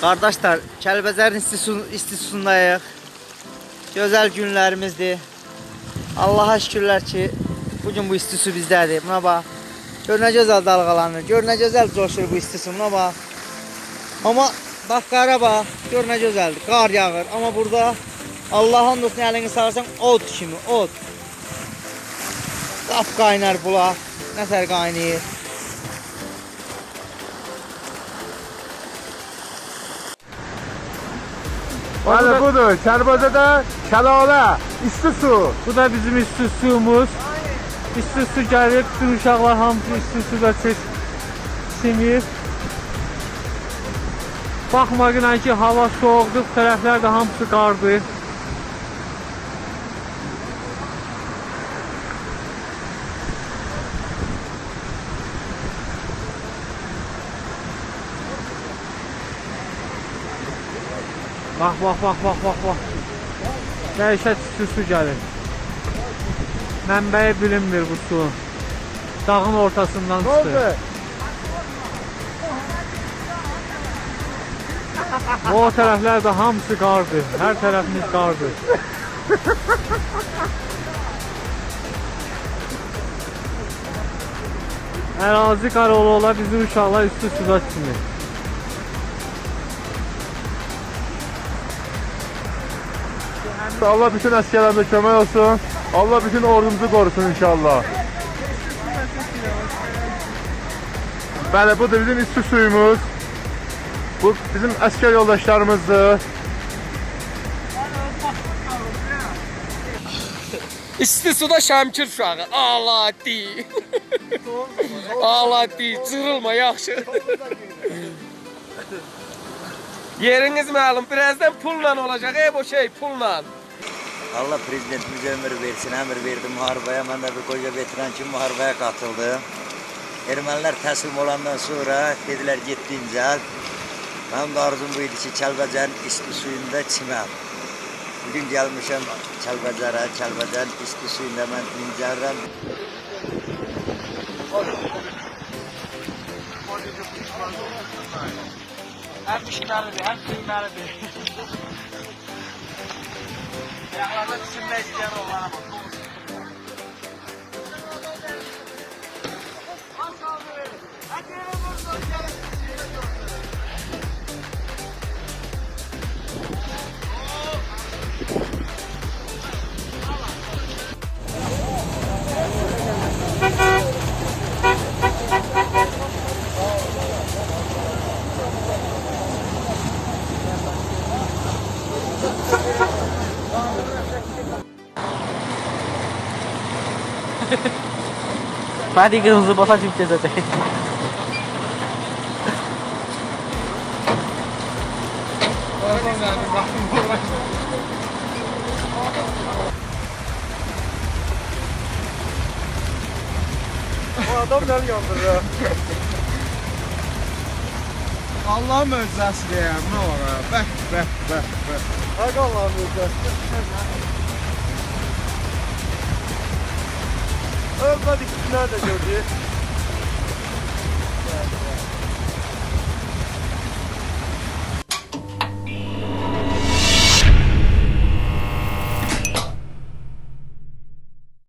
Qardaşlar, Kəlbəzərin istisu- istisundayıq. Gözəl günlərimizdir. Allaha şükürlər ki, bugün bu istisu bizdədir. Buna bax. Gör nə gözəl dalğalanır. Gör nə gözəl coşur bu istisu. Buna bax. Amma bax qara bax. Gör nə gözəldir. Qar yağır. Amma burada Allahın olsun əlini sağarsan od kimi, od. Qap qaynar bulaq. Nətər qaynayır. Bəli budur. Kəlbəcədə şəlalə, isti su. Bu da bizim isti suyumuz. İsti su gəlir, bütün uşaqlar hamısı isti suda çeş sinir. Baxmayın ki, hava soğuqdur, tərəflər də hamısı qardır. Bax, bax, bax, bax, bax, bax. Dəhşət isti su gəlir. Mənbəyi bilinmir bu suyun. Dağın ortasından çıxır. O tərəflər də hamısı qardır. Hər tərəfimiz qardır. Ərazi qar ola bizim uşaqlar üstü suda çimir. Allah bütün əsgərlərimizə kömək olsun. Allah bütün ordumuzu qorusun inşallah. Bəli, budur bizim isti suyumuz. Bu bizim əskər yoldaşlarımızdır. İsti suda şəmkir uşağı. Alati. Alati. Cırılma yaxşı. Yeriniz məlum. Birazdan pulla olacaq. Ey bu şey pulla. Allah prezidentimize ömür versin, emir verdi muharebeye. Ben de bir koca veteran için muharebeye katıldım. Ermeniler teslim olandan sonra dediler gittiğin zel. Benim de arzum buydu ki Çelbecer'in isti suyunda çimem. Bugün gelmişim Çelbecer'e, Çelbecer'in isti suyunda ben incelim. Hər pişməlidir, hər pişməlidir. Ayaqlarda pişirmək istəyən oğlana bax. Hadi kırmızı basa çıkacağız zaten. Bu adam məni yandırır? Allahın möcüzəsidir ya, nə var ha? Bəh, bəh, bəh, bəh. Haqq Allahın möcüzəsi. Ölmədik, nerede gördük?